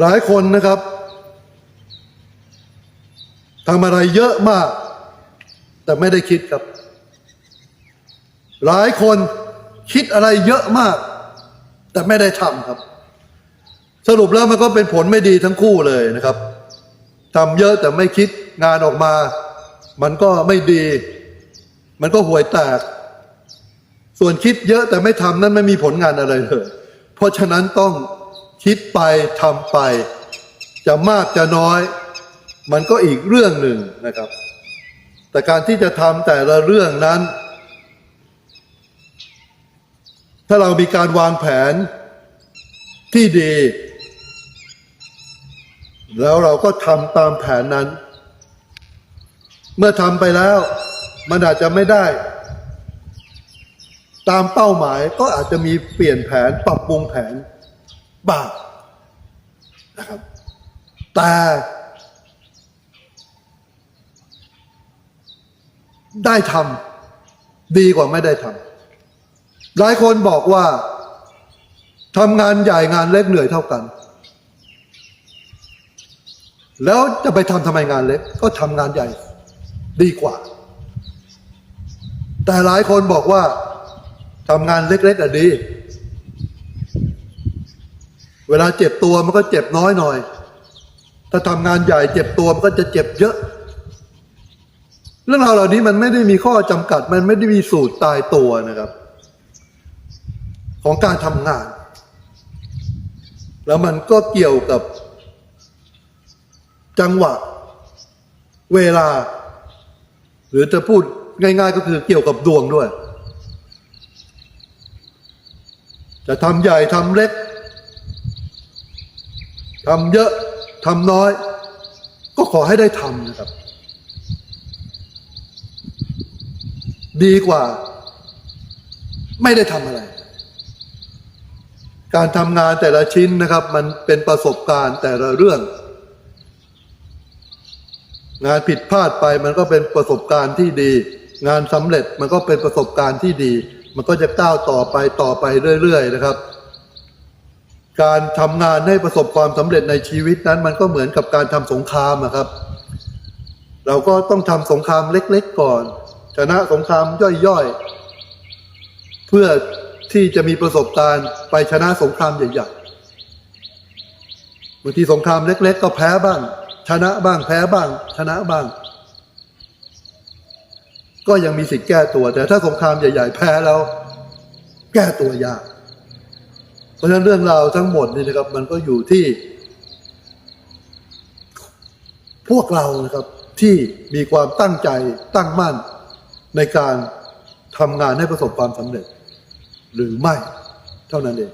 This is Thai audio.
หลายคนนะครับทำอะไรเยอะมาก แต่ไม่ได้คิดครับ หลายคนคิดอะไรเยอะมาก แต่ไม่ได้ทำครับ สรุปแล้วมันก็เป็นผลไม่ดีทั้งคู่เลยนะครับทำเยอะแต่ไม่คิดงานออกมา มันก็ไม่ดี มันก็ห่วยแตก ส่วนคิดเยอะแต่ไม่ทำนั้นไม่มีผลงานอะไรเลย เพราะฉะนั้นต้อง คิดไปทำไป จะมากจะน้อย มันก็อีกเรื่องหนึ่งนะครับ แต่การที่จะทำแต่ละเรื่องนั้น ถ้าเรามีการวางแผนที่ดี แล้วเราก็ทำตามแผนนั้น เมื่อทำไปแล้ว มันอาจจะไม่ได้ ตามเป้าหมายก็อาจจะมีเปลี่ยนแผนปรับปรุงแผน บ้างนะครับ แต่ได้ทำดีกว่าไม่ได้ทำหลายคนบอกว่าทำงานใหญ่งานเล็กเหนื่อยเท่ากัน แล้วจะไปทำทำไมงานเล็ก ก็ทำงานใหญ่ดีกว่า แต่หลายคนบอกว่าทำงานเล็กๆอะดี เวลาเจ็บตัวมันก็เจ็บน้อยหน่อย ถ้าทำงานใหญ่เจ็บตัวมันก็จะเจ็บเยอะ เรื่องราวเหล่านี้มันไม่ได้มีข้อจำกัด มันไม่ได้มีสูตรตายตัวนะครับ ของการทำงาน แล้วมันก็เกี่ยวกับ จังหวะ เวลา หรือจะพูดง่าย ๆ ก็คือเกี่ยวกับดวงด้วย จะทำใหญ่ทำเล็ก ทำเยอะทำน้อย ก็ขอให้ได้ทำนะครับ ดีกว่า ไม่ได้ทำอะไร การทำงานแต่ละชิ้นนะครับ มันเป็นประสบการณ์แต่ละเรื่อง งานผิดพลาดไปมันก็เป็นประสบการณ์ที่ดี งานสำเร็จมันก็เป็นประสบการณ์ที่ดี มันก็จะก้าวต่อไปต่อไปเรื่อย ๆ นะครับ การทำงานให้ประสบความสำเร็จในชีวิตนั้น มันก็เหมือนกับการทำสงครามครับ เราก็ต้องทำสงครามเล็ก ๆ ก่อน ชนะสงครามย่อยๆ เพื่อที่จะมีประสบการณ์ไปชนะสงครามใหญ่ๆบางทีสงครามเล็ก ๆ ก็แพ้บ้าง ชนะบ้างแพ้บ้าง ชนะบ้าง ก็ยังมีสิทธิ์แก้ตัว แต่ถ้าสงครามใหญ่ ๆ แพ้แล้ว แก้ตัวยาก เพราะฉะนั้นเรื่องราวทั้งหมดนี่นะครับ มันก็อยู่ที่ พวกเรานะครับ ที่มีความตั้งใจตั้งมั่นในการทำงานให้ประสบความสำเร็จ หรือไม่เท่านั้นเอง